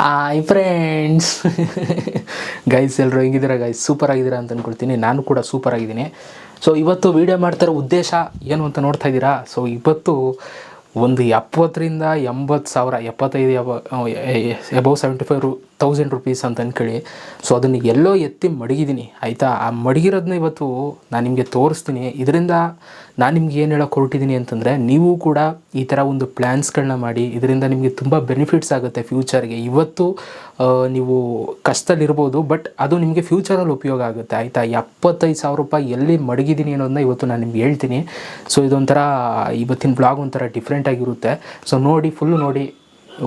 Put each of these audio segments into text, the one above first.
Hi friends guys ಎಲ್ಲರೂ ಹೆಂಗಿದ್ದೀರಾ? Guys super ಆಗಿದ್ದೀರಾ ಅಂತ ಅಂದ್ಕೊಳ್ತೀನಿ ನಾನು ಕೂಡ ಸೂಪರ್ ಆಗಿದ್ದೀನಿ. ಸೊ ಇವತ್ತು ವೀಡಿಯೋ ಮಾಡ್ತಿರೋ ಉದ್ದೇಶ ಏನು ಅಂತ ನೋಡ್ತಾ ಇದ್ದೀರಾ? ಸೊ ಇವತ್ತು ಒಂದು ಎಪ್ಪತ್ತರಿಂದ ಎಂಬತ್ತು ಸಾವಿರ, ಎಪ್ಪತ್ತೈದು ಎಬ above seventy five thousand rupees ಅಂತ ಅಂದ್ಕೊಳ್ಳಿ ಸೊ ಅದನ್ನು ಎಲ್ಲೋ ಎತ್ತಿ ಮಡಗಿದ್ದೀನಿ ಆಯಿತಾ? ಆ ಮಡಗಿರೋದನ್ನ ಇವತ್ತು ನಾನು ನಿಮಗೆ ತೋರಿಸ್ತೀನಿ. ಇದರಿಂದ ನಾನು ನಿಮ್ಗೆ ಏನು ಹೇಳೋಕೆ ಹೊರಟಿದ್ದೀನಿ ಅಂತಂದರೆ, ನೀವು ಕೂಡ ಈ ಥರ ಒಂದು ಪ್ಲ್ಯಾನ್ಸ್ಗಳನ್ನ ಮಾಡಿ, ಇದರಿಂದ ನಿಮಗೆ ತುಂಬ ಬೆನಿಫಿಟ್ಸ್ ಆಗುತ್ತೆ ಫ್ಯೂಚರ್ಗೆ ಇವತ್ತು ನೀವು ಕಷ್ಟದಲ್ಲಿರ್ಬೋದು ಬಟ್ ಅದು ನಿಮಗೆ ಫ್ಯೂಚರಲ್ಲಿ ಉಪಯೋಗ ಆಗುತ್ತೆ. ಆಯಿತಾ? ಎಪ್ಪತ್ತೈದು ಸಾವಿರ ರೂಪಾಯಿ ಎಲ್ಲಿ ಮಡಗಿದ್ದೀನಿ ಅನ್ನೋದನ್ನ ಇವತ್ತು ನಾನು ನಿಮ್ಗೆ ಹೇಳ್ತೀನಿ. ಸೊ ಇದೊಂಥರ, ಇವತ್ತಿನ ಬ್ಲಾಗ್ ಒಂಥರ ಡಿಫ್ರೆಂಟಾಗಿರುತ್ತೆ ಸೊ ನೋಡಿ ಫುಲ್ಲು ನೋಡಿ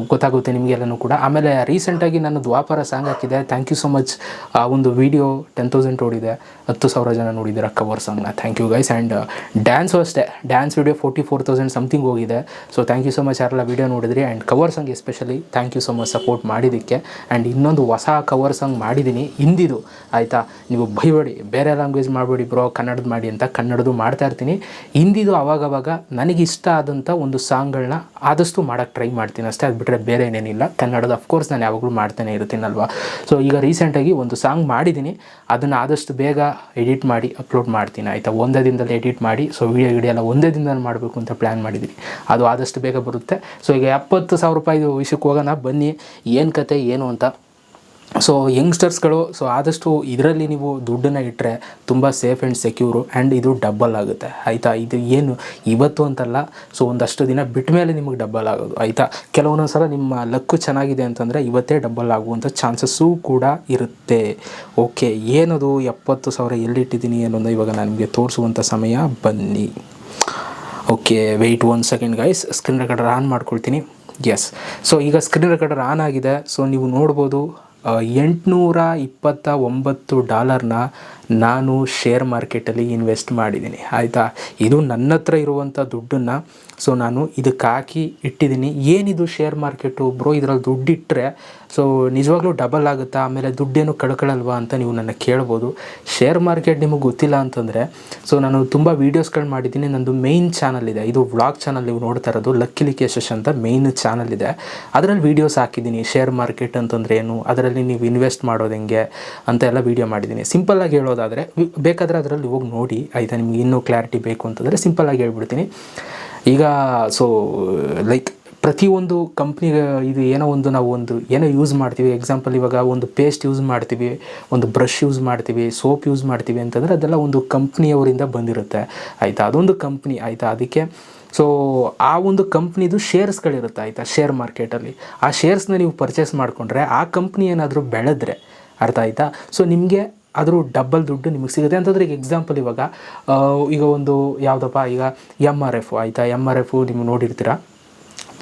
ಗೊತ್ತಾಗುತ್ತೆ ನಿಮಗೆಲ್ಲನೂ ಕೂಡ. ಆಮೇಲೆ ರೀಸೆಂಟಾಗಿ ನಾನು ದ್ವಾಪರ ಸಾಂಗ್ ಹಾಕಿದೆ. ಥ್ಯಾಂಕ್ ಯು ಸೊ ಮಚ್ ಆ ಒಂದು ವಿಡಿಯೋ ಟೆನ್ ತೌಸಂಡ್ ಓಡಿದೆ. ಹತ್ತು ಸಾವಿರ ಜನ ನೋಡಿದ್ದೀರ cover ಸಾಂಗ್ನ thank you guys and dance ಅಷ್ಟೇ. Dance video forty four thousand something ಹೋಗಿದೆ. So thank you so much ಯಾರೆಲ್ಲ ವೀಡಿಯೋ ನೋಡಿದ್ರಿ. And cover song especially thank you so much support ಮಾಡಿದ್ದಕ್ಕೆ. ಆ್ಯಂಡ್ ಇನ್ನೊಂದು ಹೊಸ ಕವರ್ ಸಾಂಗ್ ಮಾಡಿದ್ದೀನಿ, ಹಿಂದಿದು. ಆಯಿತಾ? ನೀವು ಬೈಬೇಡಿ ಬೇರೆ ಲ್ಯಾಂಗ್ವೇಜ್ ಮಾಡಬೇಡಿ ಬ್ರೋ ಕನ್ನಡದ ಮಾಡಿ ಅಂತ ಕನ್ನಡದು ಮಾಡ್ತಾ ಇರ್ತೀನಿ. ಹಿಂದಿದು ಆವಾಗವಾಗ ನನಗೆ ಇಷ್ಟ ಆದಂಥ ಒಂದು ಸಾಂಗ್ಗಳನ್ನ ಆದಷ್ಟು ಮಾಡೋಕ್ಕೆ ಟ್ರೈ ಮಾಡ್ತೀನಿ ಅಷ್ಟೇ. ಅದು ಬಿಟ್ಟರೆ ಬೇರೆ ಏನೇನಿಲ್ಲ. ಕನ್ನಡದ ಅಫ್ಕೋರ್ಸ್ ನಾನು ಯಾವಾಗಲೂ ಮಾಡ್ತಾನೆ ಇರ್ತೀನಲ್ವ? ಸೊ ಈಗ ರೀಸೆಂಟಾಗಿ ಒಂದು ಸಾಂಗ್ ಮಾಡಿದ್ದೀನಿ. ಅದನ್ನು ಆದಷ್ಟು ಬೇಗ ಎಡಿಟ್ ಮಾಡಿ, ಅಪ್ಲೋಡ್ ಮಾಡ್ತೀನಿ. ಆಯಿತಾ? ಒಂದೇ ದಿನದಲ್ಲಿ ಎಡಿಟ್ ಮಾಡಿ ಸೊ ವೀಡಿಯೋ ಗಿಡಿಯೋ ಎಲ್ಲ ಒಂದೇ ದಿನದಲ್ಲಿ ಮಾಡಬೇಕು ಅಂತ ಪ್ಲ್ಯಾನ್ ಮಾಡಿದ್ದೀನಿ ಅದು ಆದಷ್ಟು ಬೇಗ ಬರುತ್ತೆ. ಸೊ ಈಗ ಎಪ್ಪತ್ತು ಸಾವಿರ ರೂಪಾಯಿದು ವಿಷಯಕ್ಕೆ ಹೋಗೋಣ, ಬನ್ನಿ. ಏನು ಕತೆ, ಏನು ಅಂತ. ಸೊ ಯಂಗ್ಸ್ಟರ್ಸ್ಗಳು ಸೊ ಆದಷ್ಟು ಇದರಲ್ಲಿ ನೀವು ದುಡ್ಡನ್ನು ಇಟ್ಟರೆ ತುಂಬ ಸೇಫ್ ಆ್ಯಂಡ್ ಸೆಕ್ಯೂರು ಆ್ಯಂಡ್ ಇದು ಡಬ್ಬಲ್ ಆಗುತ್ತೆ. ಆಯಿತಾ? ಇದು ಏನು ಇವತ್ತು ಅಂತಲ್ಲ ಸೊ ಒಂದಷ್ಟು ದಿನ ಬಿಟ್ಟ ಮೇಲೆ ನಿಮಗೆ ಡಬ್ಬಲ್ ಆಗೋದು. ಆಯಿತಾ? ಕೆಲವೊಂದೊಂದು ಸಲ ನಿಮ್ಮ ಲಕ್ಕು ಚೆನ್ನಾಗಿದೆ ಅಂತಂದರೆ ಇವತ್ತೇ ಡಬ್ಬಲ್ ಆಗುವಂಥ ಚಾನ್ಸಸ್ಸೂ ಕೂಡ ಇರುತ್ತೆ. ಓಕೆ ಏನದು ಎಪ್ಪತ್ತು ಸಾವಿರ ಎಲ್ಲಿಟ್ಟಿದ್ದೀನಿ ಅನ್ನೋದು ಇವಾಗ ನಾನು ನಿಮಗೆ ತೋರಿಸುವಂಥ ಸಮಯ ಬನ್ನಿ. Okay wait one second guys screen recorder on ಮಾಡ್ಕೊಳ್ತೀನಿ. ಎಸ್ ಸೊ ಈಗ ಸ್ಕ್ರೀನ್ ರೆಕಾರ್ಡರ್ ಆನ್ ಆಗಿದೆ. ಸೊ ನೀವು ನೋಡ್ಬೋದು ಎಂಟುನೂರ ಇಪ್ಪತ್ತ ಒಂಬತ್ತು ಡಾಲರ್ನ ನಾನು ಶೇರ್ ಮಾರ್ಕೆಟಲ್ಲಿ ಇನ್ವೆಸ್ಟ್ ಮಾಡಿದ್ದೀನಿ. ಆಯಿತಾ? ಇದು ನನ್ನ ಹತ್ರ ಇರುವಂಥ ದುಡ್ಡನ್ನು ಸೊ ನಾನು ಇದಕ್ಕೆ ಹಾಕಿ ಇಟ್ಟಿದ್ದೀನಿ. ಏನಿದು ಶೇರ್ ಮಾರ್ಕೆಟು ಬ್ರೋ ಇದರಲ್ಲಿ ದುಡ್ಡು ಇಟ್ಟರೆ ಸೊ ನಿಜವಾಗ್ಲೂ ಡಬಲ್ ಆಗುತ್ತಾ? ಆಮೇಲೆ ದುಡ್ಡೇನು ಕಳ್ಕೊಳ್ಳಲ್ವಾ ಅಂತ ನೀವು ನನ್ನ ಕೇಳ್ಬೋದು. ಶೇರ್ ಮಾರ್ಕೆಟ್ ನಿಮಗೆ ಗೊತ್ತಿಲ್ಲ ಅಂತಂದರೆ ಸೊ ನಾನು ತುಂಬ ವೀಡಿಯೋಸ್ಗಳು ಮಾಡಿದ್ದೀನಿ. ನಂದು ಮೇಯ್ನ್ ಚಾನಲ್ ಇದೆ. ಇದು ವ್ಲಾಗ್ ಚಾನಲ್ ನೀವು ನೋಡ್ತಾ ಇರೋದು. ಲಕ್ಕಿಲಿ ಕೇಶಸ್ ಅಂತ ಮೇಯ್ನ್ ಚಾನಲ್ ಇದೆ. ಅದರಲ್ಲಿ ವೀಡಿಯೋಸ್ ಹಾಕಿದ್ದೀನಿ. ಶೇರ್ ಮಾರ್ಕೆಟ್ ಅಂತಂದ್ರೆ ಏನು? ಅದರಲ್ಲಿ ನೀವು ಇನ್ವೆಸ್ಟ್ ಮಾಡೋದು ಹೆಂಗೆ? ಅಂತ ಎಲ್ಲ ವೀಡಿಯೋ ಮಾಡಿದ್ದೀನಿ. ಸಿಂಪಲ್ಲಾಗಿ ಹೇಳೋದಾದರೆ, ಬೇಕಾದರೆ ಅದರಲ್ಲಿ ಹೋಗಿ ನೋಡಿ. ಆಯಿತಾ? ನಿಮ್ಗೆ ಇನ್ನೂ ಕ್ಲಾರಿಟಿ ಬೇಕು ಅಂತಂದರೆ ಸಿಂಪಲ್ಲಾಗಿ ಹೇಳ್ಬಿಡ್ತೀನಿ. ಈಗ ಸೊ ಲೈಕ್ ಪ್ರತಿಯೊಂದು ಕಂಪ್ನಿಗೆ ಇದು ಏನೋ ಒಂದು ನಾವು ಒಂದು ಏನೋ ಯೂಸ್ ಮಾಡ್ತೀವಿ. ಎಕ್ಸಾಂಪಲ್ ಇವಾಗ ಒಂದು ಪೇಸ್ಟ್ ಯೂಸ್ ಮಾಡ್ತೀವಿ, ಒಂದು ಬ್ರಷ್ ಯೂಸ್ ಮಾಡ್ತೀವಿ ಸೋಪ್ ಯೂಸ್ ಮಾಡ್ತೀವಿ ಅಂತಂದರೆ ಅದೆಲ್ಲ ಒಂದು ಕಂಪ್ನಿಯವರಿಂದ ಬಂದಿರುತ್ತೆ. ಆಯಿತಾ? ಅದೊಂದು ಕಂಪ್ನಿ ಆಯಿತಾ? ಅದಕ್ಕೆ ಸೊ ಆ ಒಂದು ಕಂಪ್ನಿದು ಶೇರ್ಸ್ಗಳಿರುತ್ತೆ ಆಯಿತಾ? ಶೇರ್ ಮಾರ್ಕೆಟಲ್ಲಿ ಆ ಶೇರ್ಸ್ನ ನೀವು ಪರ್ಚೇಸ್ ಮಾಡಿಕೊಂಡ್ರೆ ಆ ಕಂಪ್ನಿ ಏನಾದರೂ ಬೆಳೆದ್ರೆ, ಅರ್ಥ ಆಯಿತಾ? ಸೊ ನಿಮಗೆ ಅದ್ರ ಡಬ್ಬಲ್ ದುಡ್ಡು ನಿಮಗೆ ಸಿಗುತ್ತೆ. ಅಂತಂದ್ರೆ ಈಗ ಎಕ್ಸಾಂಪಲ್ ಇವಾಗ ಈಗ ಒಂದು ಯಾವುದಪ್ಪ, ಈಗ ಎಂ ಆರ್ ಎಫ್ ಆಯಿತಾ? ಎಂ ಆರ್ ಎಫ್ ನೀವು ನೋಡಿರ್ತೀರ?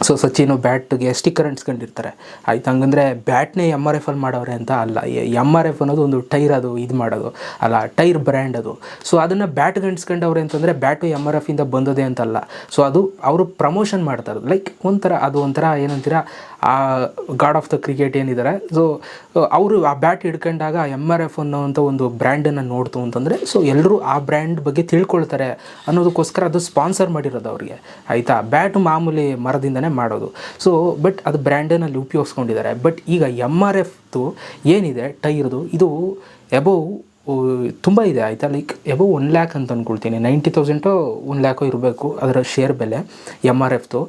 ಸೊ ಸಚಿನು ಬ್ಯಾಟ್ಗೆ ಸ್ಟಿಕ್ಕರ್ ಅಂಟಿಸ್ಕೊಂಡಿರ್ತಾರೆ. ಆಯ್ತು? ಹಂಗಂದ್ರೆ ಬ್ಯಾಟ್ನೇ ಎಂ ಆರ್ ಎಫ್ ಅಲ್ಲಿ ಮಾಡೋರೆ ಅಂತ ಅಲ್ಲ. ಎಂ ಆರ್ ಎಫ್ ಅನ್ನೋದು ಒಂದು ಟೈರ್ ಅದು, ಇದು ಮಾಡೋದು. ಅಲ್ಲ, ಟೈರ್ ಬ್ರ್ಯಾಂಡ್ ಅದು. ಸೊ ಅದನ್ನು ಬ್ಯಾಟ್ಗೆ ಅಂಟಿಸ್ಕೊಂಡವ್ರೆ ಅಂತಂದರೆ ಬ್ಯಾಟು ಎಂ ಆರ್ ಎಫ್ ಇಂದ ಬಂದದೆ ಅಂತಲ್ಲ. ಸೊ ಅದು ಅವರು ಪ್ರಮೋಷನ್ ಮಾಡ್ತಾರೆ ಲೈಕ್ ಒಂಥರ, ಅದು ಒಂಥರ ಏನಂತೀರ ಆ ಗಾಡ್ ಆಫ್ ದ ಕ್ರಿಕೆಟ್ ಏನಿದ್ದಾರೆ ಸೊ ಅವರು ಆ ಬ್ಯಾಟ್ ಹಿಡ್ಕೊಂಡಾಗ ಎಂ ಆರ್ ಎಫ್ ಅನ್ನೋವಂಥ ಒಂದು ಬ್ರ್ಯಾಂಡನ್ನು ನೋಡ್ತು ಅಂತಂದರೆ ಸೊ ಎಲ್ಲರೂ ಆ ಬ್ರ್ಯಾಂಡ್ ಬಗ್ಗೆ ತಿಳ್ಕೊಳ್ತಾರೆ ಅನ್ನೋದಕ್ಕೋಸ್ಕರ ಅದು ಸ್ಪಾನ್ಸರ್ ಮಾಡಿರೋದು ಅವರಿಗೆ. ಆಯಿತಾ? ಬ್ಯಾಟ್ ಮಾಮೂಲಿ ಮರದಿಂದನೇ ಮಾಡೋದು. ಸೊ ಬಟ್ ಅದು ಬ್ರ್ಯಾಂಡನಲ್ಲಿ ಉಪಯೋಗಿಸ್ಕೊಂಡಿದ್ದಾರೆ ಬಟ್ ಈಗ ಎಂ ಆರ್ ಎಫ್ದು ಏನಿದೆ, ಟೈರ್ದು, ಇದು ಎಬೋವ್ ತುಂಬ ಇದೆ, ಆಯಿತಾ? ಲೈಕ್ ಎಬೋ ಒನ್ ಲ್ಯಾಕ್ ಅಂತ ಅಂದ್ಕೊಳ್ತೀನಿ ನೈಂಟಿ ತೌಸಂಟು ಒನ್ ಲ್ಯಾಕೋ ಇರಬೇಕು ಅದರ ಶೇರ್ ಬೆಲೆ ಎಂ ಆರ್ ಎಫ್ದು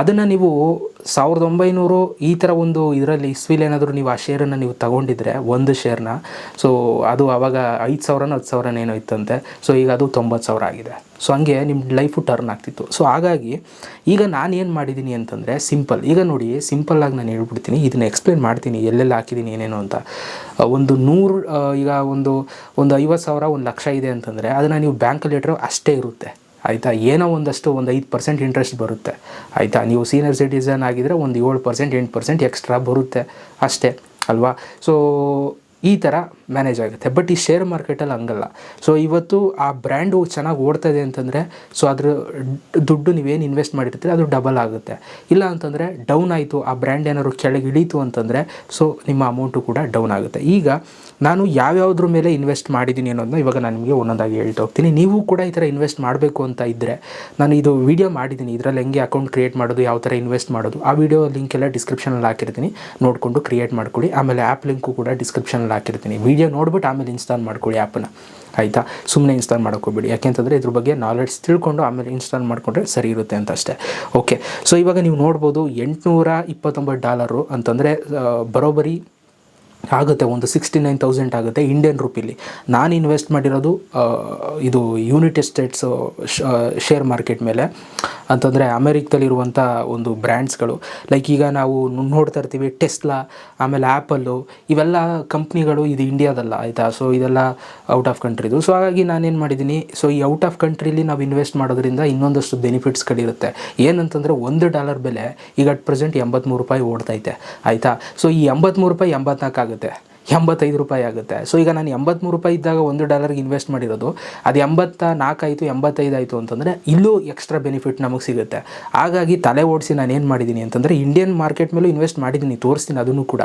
ಅದನ್ನು ನೀವು ಸಾವಿರದ ಒಂಬೈನೂರು ಈ ಥರ ಒಂದು ಇದರಲ್ಲಿ ಇಸ್ವಿಲ್ ಏನಾದರೂ ನೀವು ಆ ಶೇರನ್ನು ನೀವು ತಗೊಂಡಿದ್ರೆ, ಒಂದು ಶೇರ್ನ ಸೊ ಅದು ಆವಾಗ ಐದು ಸಾವಿರನ ಹತ್ತು ಸಾವಿರನ ಏನೋ ಇತ್ತಂತೆ. ಸೊ ಈಗ ಅದು ತೊಂಬತ್ತು ಸಾವಿರ ಆಗಿದೆ. ಸೊ ಹಂಗೆ ನಿಮ್ಮ ಲೈಫು ಟರ್ನ್ ಆಗ್ತಿತ್ತು. ಸೊ ಹಾಗಾಗಿ ಈಗ ನಾನು ಏನು ಮಾಡಿದ್ದೀನಿ ಅಂತಂದರೆ ಸಿಂಪಲ್ ಈಗ ನೋಡಿ ಸಿಂಪಲ್ಲಾಗಿ ನಾನು ಹೇಳ್ಬಿಡ್ತೀನಿ. ಇದನ್ನು ಎಕ್ಸ್ಪ್ಲೇನ್ ಮಾಡ್ತೀನಿ. ಎಲ್ಲೆಲ್ಲ ಹಾಕಿದ್ದೀನಿ ಏನೇನು ಅಂತ. ಒಂದು ನೂರು ಈಗ ಒಂದು ಒಂದು ಐವತ್ತು ಸಾವಿರ ಒಂದು ಲಕ್ಷ ಇದೆ ಅಂತಂದರೆ ಅದನ್ನು ನೀವು ಬ್ಯಾಂಕಲ್ಲಿ ಇಟ್ಟರೆ ಅಷ್ಟೇ ಇರುತ್ತೆ. ಆಯಿತಾ? ಏನೋ ಒಂದಷ್ಟು ಒಂದು ಐದು ಪರ್ಸೆಂಟ್ ಇಂಟ್ರೆಸ್ಟ್ ಬರುತ್ತೆ. ಆಯಿತಾ? ನೀವು ಸೀನಿಯರ್ ಸಿಟಿಸನ್ ಆಗಿದ್ದರೆ ಒಂದು ಏಳು ಪರ್ಸೆಂಟ್ ಎಂಟು ಪರ್ಸೆಂಟ್ ಎಕ್ಸ್ಟ್ರಾ ಬರುತ್ತೆ. ಅಷ್ಟೇ. ಅಲ್ವಾ? ಸೊ ಈ ಥರ ಮ್ಯಾನೇಜ್ ಆಗುತ್ತೆ. ಬಟ್ ಈ ಶೇರ್ ಮಾರ್ಕೆಟಲ್ಲಿ ಹಂಗಲ್ಲ. ಸೊ ಇವತ್ತು ಆ ಬ್ರ್ಯಾಂಡು ಚೆನ್ನಾಗಿ ಓಡ್ತಾ ಇದೆ ಅಂತಂದರೆ ಸೊ ಅದ್ರ ದುಡ್ಡು ನೀವೇನು ಇನ್ವೆಸ್ಟ್ ಮಾಡಿರ್ತೀರಿ, ಅದು ಡಬಲ್ ಆಗುತ್ತೆ. ಇಲ್ಲ ಅಂತಂದರೆ ಡೌನ್ ಆಯಿತು, ಆ ಬ್ರ್ಯಾಂಡ್ ಏನಾದ್ರು ಕೆಳಗೆ ಇಳೀತು ಅಂತಂದರೆ ಸೊ ನಿಮ್ಮ ಅಮೌಂಟು ಕೂಡ ಡೌನ್ ಆಗುತ್ತೆ. ಈಗ ನಾನು ಯಾವ್ಯಾವ್ದ್ರ ಮೇಲೆ ಇನ್ವೆಸ್ಟ್ ಮಾಡಿದ್ದೀನಿ ಅನ್ನೋದನ್ನ ಇವಾಗ ನಾನು ನಿಮಗೆ ಒಂದೊಂದಾಗಿ ಹೇಳ್ತಾ ಹೋಗ್ತೀನಿ. ನೀವು ಕೂಡ ಈ ಥರ ಇನ್ವೆಸ್ಟ್ ಮಾಡಬೇಕು ಅಂತ ಇದ್ದರೆ ನಾನು ಇದು ವಿಡಿಯೋ ಮಾಡಿದ್ದೀನಿ. ಇದರಲ್ಲಿ ಹೆಂಗೆ ಅಕೌಂಟ್ ಕ್ರಿಯೇಟ್ ಮಾಡೋದು, ಯಾವ ಥರ ಇನ್ವೆಸ್ಟ್ ಮಾಡೋದು, ಆ ವಿಡಿಯೋ ಲಿಂಕ್ ಎಲ್ಲ ಡಿಸ್ಕ್ರಿಪ್ಷನಲ್ಲಿ ಹಾಕಿರ್ತೀನಿ. ನೋಡಿಕೊಂಡು ಕ್ರಿಯೇಟ್ ಮಾಡ್ಕೊಳ್ಳಿ. ಆಮೇಲೆ ಆ್ಯಪ್ ಲಿಂಕು ಕೂಡ ಡಿಸ್ಕ್ರಿಪ್ಷನಲ್ಲಿ ಹಾಕಿರ್ತೀನಿ. ವಿಡಿಯೋ ನೋಡ್ಬಿಟ್ಟು ಆಮೇಲೆ ಇನ್ಸ್ಟಾಲ್ ಮಾಡ್ಕೊಳ್ಳಿ ಆ್ಯಪನ್ನ ಆಯಿತಾ? ಸುಮ್ಮನೆ ಇನ್ಸ್ಟಾಲ್ ಮಾಡ್ಕೋಬೇಡಿ ಯಾಕೆಂತಂದರೆ ಇದ್ರ ಬಗ್ಗೆ ನಾಲೆಡ್ಜ್ ತಿಳ್ಕೊಂಡು ಆಮೇಲೆ ಇನ್ಸ್ಟಾಲ್ ಮಾಡಿಕೊಂಡ್ರೆ ಸರಿ ಇರುತ್ತೆ ಅಂತ ಅಷ್ಟೇ. ಓಕೆ ಸೊ ಇವಾಗ ನೀವು ನೋಡ್ಬೋದು ಎಂಟುನೂರ ಇಪ್ಪತ್ತೊಂಬತ್ತು ಡಾಲರು ಅಂತಂದರೆ ಬರೋಬ್ಬರಿ ಆಗುತ್ತೆ, ಒಂದು ಸಿಕ್ಸ್ಟಿ ನೈನ್ ತೌಸಂಡ್ ಆಗುತ್ತೆ ಇಂಡಿಯನ್ ರುಪಿಲಿ ನಾನು ಇನ್ವೆಸ್ಟ್ ಮಾಡಿರೋದು ಇದು ಯುನೈಟೆಡ್ ಸ್ಟೇಟ್ಸು ಶೇರ್ ಮಾರ್ಕೆಟ್ ಮೇಲೆ. ಅಂತಂದರೆ ಅಮೇರಿಕದಲ್ಲಿರುವಂಥ ಒಂದು ಬ್ರ್ಯಾಂಡ್ಸ್ಗಳು ಲೈಕ್ ಈಗ ನಾವು ನೋಡ್ತಾ ಇರ್ತೀವಿ ಟೆಸ್ಲಾ ಆಮೇಲೆ ಆ್ಯಪಲ್ಲು ಇವೆಲ್ಲ ಕಂಪ್ನಿಗಳು ಇದು ಇಂಡಿಯಾದಲ್ಲ ಆಯಿತಾ? ಸೊ ಇದೆಲ್ಲ ಔಟ್ ಆಫ್ ಕಂಟ್ರಿದು ಸೊ ಹಾಗಾಗಿ ನಾನೇನು ಮಾಡಿದ್ದೀನಿ ಸೊ ಈ ಔಟ್ ಆಫ್ ಕಂಟ್ರೀಲಿ ನಾವು ಇನ್ವೆಸ್ಟ್ ಮಾಡೋದ್ರಿಂದ ಇನ್ನೊಂದಷ್ಟು ಬೆನಿಫಿಟ್ಸ್ಗಳಿರುತ್ತೆ ಏನಂತಂದರೆ, ಒಂದು ಡಾಲರ್ ಬೆಲೆ ಈಗ ಅಟ್ ಪ್ರೆಸೆಂಟ್ ಎಂಬತ್ತ್ಮೂರು ರೂಪಾಯಿ ಓಡ್ತೈತೆ ಆಯಿತಾ? ಸೊ ಈ ಎಂಬತ್ತ್ಮೂರು ರೂಪಾಯಿ ಎಂಬತ್ನಾಲ್ಕು ಆಗುತ್ತೆ. ಎಂಬತ್ತೈದು ರೂಪಾಯಿ ಆಗುತ್ತೆ. ಸೊ ಈಗ ನಾನು ಎಂಬತ್ತ್ಮೂರು ರೂಪಾಯಿ ಇದ್ದಾಗ ಒಂದು ಡಾಲರ್ಗೆ ಇನ್ವೆಸ್ಟ್ ಮಾಡಿರೋದು, ಅದು ಎಂಬತ್ತ ನಾಲ್ಕಾಯಿತು ಎಂಬತ್ತೈದು ಆಯಿತು ಅಂತಂದರೆ ಇಲ್ಲೂ ಎಕ್ಸ್ಟ್ರಾ ಬೆನಿಫಿಟ್ ನಮಗೆ ಸಿಗುತ್ತೆ. ಹಾಗಾಗಿ ತಲೆ ಓಡಿಸಿ ನಾನು ಏನು ಮಾಡಿದ್ದೀನಿ ಅಂತಂದರೆ ಇಂಡಿಯನ್ ಮಾರ್ಕೆಟ್ ಮೇಲೂ ಇನ್ವೆಸ್ಟ್ ಮಾಡಿದ್ದೀನಿ, ತೋರಿಸ್ತೀನಿ ಅದನ್ನು ಕೂಡ.